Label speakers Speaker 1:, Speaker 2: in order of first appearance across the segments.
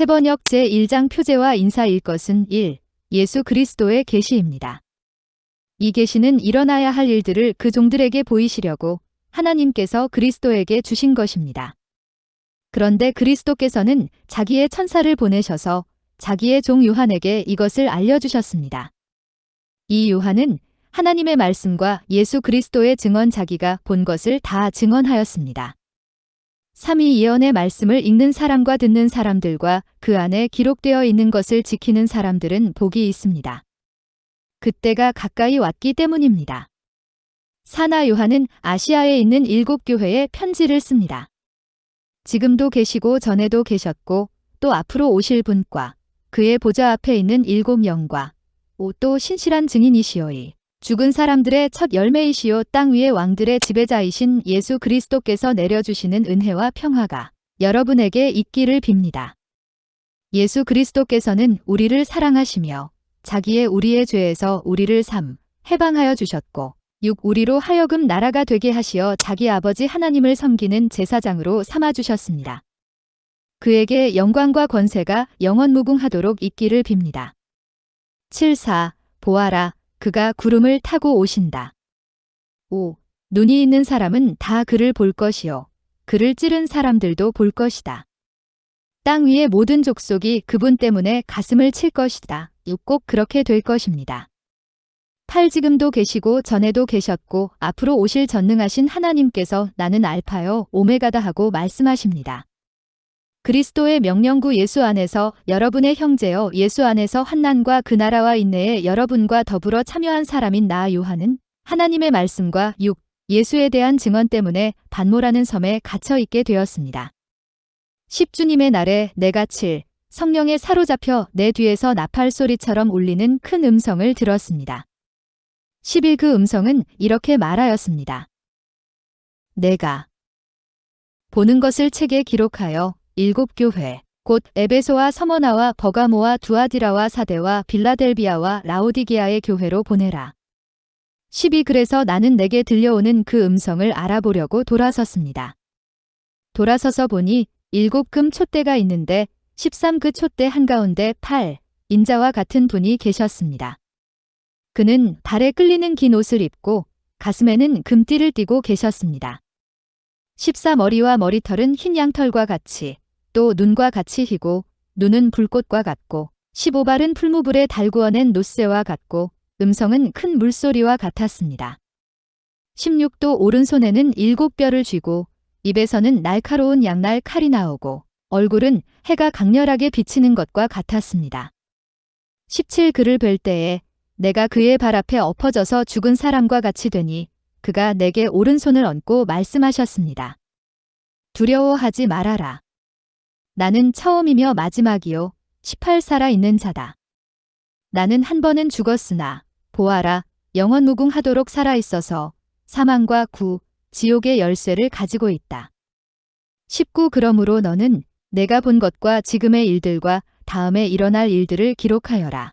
Speaker 1: 세번역 제1장 표제와 인사일 것은 1. 예수 그리스도의 계시입니다. 이 계시는 일어나야 할 일들을 그 종들에게 보이시려고 하나님께서 그리스도에게 주신 것입니다. 그런데 그리스도께서는 자기의 천사를 보내셔서 자기의 종 요한에게 이것을 알려주셨습니다. 이 요한은 하나님의 말씀과 예수 그리스도의 증언 자기가 본 것을 다 증언하였습니다. 삼위 예언의 말씀을 읽는 사람과 듣는 사람들과 그 안에 기록되어 있는 것을 지키는 사람들은 복이 있습니다. 그때가 가까이 왔기 때문입니다. 사나 요한은 아시아에 있는 일곱 교회에 편지를 씁니다. 지금도 계시고 전에도 계셨고 또 앞으로 오실 분과 그의 보좌 앞에 있는 일곱 영과 또 신실한 증인이시오이 죽은 사람들의 첫 열매이시오 땅 위의 왕들의 지배자이신 예수 그리스도께서 내려주시는 은혜와 평화가 여러분에게 있기를 빕니다. 예수 그리스도께서는 우리를 사랑하시며 자기의 우리의 죄에서 우리를 삼 해방하여 주셨고 6. 우리로 하여금 나라가 되게 하시어 자기 아버지 하나님을 섬기는 제사장으로 삼아 주셨습니다. 그에게 영광과 권세가 영원 무궁하도록 있기를 빕니다. 7. 4. 보아라 그가 구름을 타고 오신다. 5. 눈이 있는 사람은 다 그를 볼 것이요. 그를 찌른 사람들도 볼 것이다. 땅 위의 모든 족속이 그분 때문에 가슴을 칠 것이다. 6. 꼭 그렇게 될 것입니다. 8. 지금도 계시고 전에도 계셨고 앞으로 오실 전능하신 하나님께서 나는 알파요 오메가다 하고 말씀하십니다. 그리스도의 명령구 예수 안에서 여러분의 형제여 예수 안에서 환난과 그 나라와 인내에 여러분과 더불어 참여한 사람인 나 요한은 하나님의 말씀과 6. 예수에 대한 증언 때문에 반모라는 섬에 갇혀 있게 되었습니다. 10주님의 날에 내가 7. 성령에 사로잡혀 내 뒤에서 나팔 소리처럼 울리는 큰 음성을 들었습니다. 11. 그 음성은 이렇게 말하였습니다. 내가 보는 것을 책에 기록하여 일곱 교회, 곧 에베소와 서머나와 버가모와 두아디라와 사대와 빌라델비아와 라오디게아의 교회로 보내라. 12 그래서 나는 내게 들려오는 그 음성을 알아보려고 돌아섰습니다. 돌아서서 보니 일곱 금 촛대가 있는데 13 그 촛대 한가운데 8 인자와 같은 분이 계셨습니다. 그는 발에 끌리는 긴 옷을 입고 가슴에는 금띠를 띠고 계셨습니다. 14 머리와 머리털은 흰 양털과 같이 또 눈과 같이 희고 눈은 불꽃과 같고 15발은 풀무불에 달구어낸 노새와 같고 음성은 큰 물소리와 같았습니다. 16도 오른손에는 일곱 뼈를 쥐고 입에서는 날카로운 양날 칼이 나오고 얼굴은 해가 강렬하게 비치는 것과 같았습니다. 17 그를 뵐 때에 내가 그의 발 앞에 엎어져서 죽은 사람과 같이 되니 그가 내게 오른손을 얹고 말씀하셨습니다. 두려워하지 말아라. 나는 처음이며 마지막이요 18 살아 있는 자다. 나는 한 번은 죽었으나 보아라 영원 무궁하도록 살아 있어서 사망과 구 지옥의 열쇠를 가지고 있다. 19 그러므로 너는 내가 본 것과 지금의 일들과 다음에 일어날 일들을 기록하여라.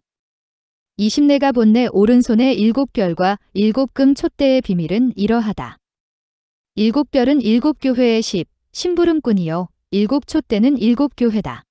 Speaker 1: 20 내가 본 내 오른손의 일곱 별과 일곱 금 촛대의 비밀은 이러하다. 일곱 별은 일곱 교회의 십, 심부름꾼이요 일곱 촛대는 일곱 교회다.